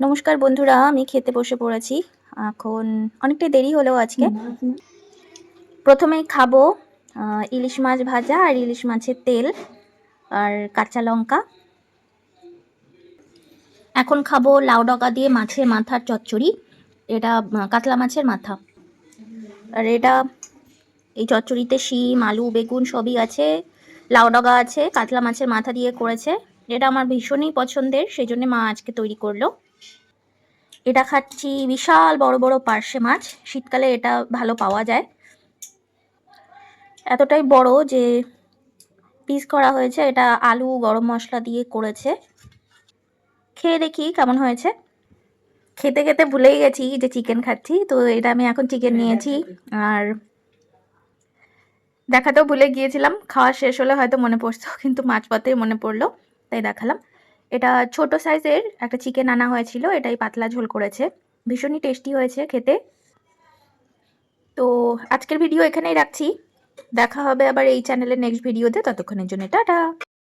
নমস্কার বন্ধুরা, আমি খেতে বসে পড়েছি। এখন অনেকটা দেরি হলো আজকে। প্রথমে খাব ইলিশ মাছ ভাজা আর ইলিশ মাছের তেল আর কাঁচা লঙ্কা। এখন খাব লাউ ডগা দিয়ে মাছের মাথার চচ্চড়ি। এটা কাতলা মাছের মাথা। আর এটা, এই চচ্চড়িতে শিম, আলু, বেগুন সবই আছে। লাউ ডগা আছে, কাতলা মাছের মাথা দিয়ে করেছে। এটা আমার ভীষণই পছন্দের, সেই জন্য মা আজকে তৈরি করল। এটা খাচ্ছি বিশাল বড় বড় পার্শে মাছ। শীতকালে এটা ভালো পাওয়া যায়। এতটাই বড় যে পিস করা হয়েছে। এটা আলু গরম মশলা দিয়ে করেছে। খেয়ে দেখি কেমন হয়েছে। খেতে খেতে ভুলেই গেছি যে চিকেন খাচ্ছি। তো এটা আমি এখন চিকেন নিয়েছি। আর দেখাতেও ভুলে গিয়েছিলাম। খাওয়া শেষ হলে হয়তো মনে পড়তো কিন্তু মাছ মাঝপথে মনে পড়ল। তাই দেখালাম। এটা ছোট সাইজের একটা চিকেন আনা হয়েছিল, এটাই পাতলা ঝোল করেছে। ভীষণই টেস্টি হয়েছে খেতে। তো আজকের ভিডিও এখানেই রাখছি। দেখা হবে আবার এই চ্যানেলের নেক্সট ভিডিওতে ততক্ষণের জন্য টাটা।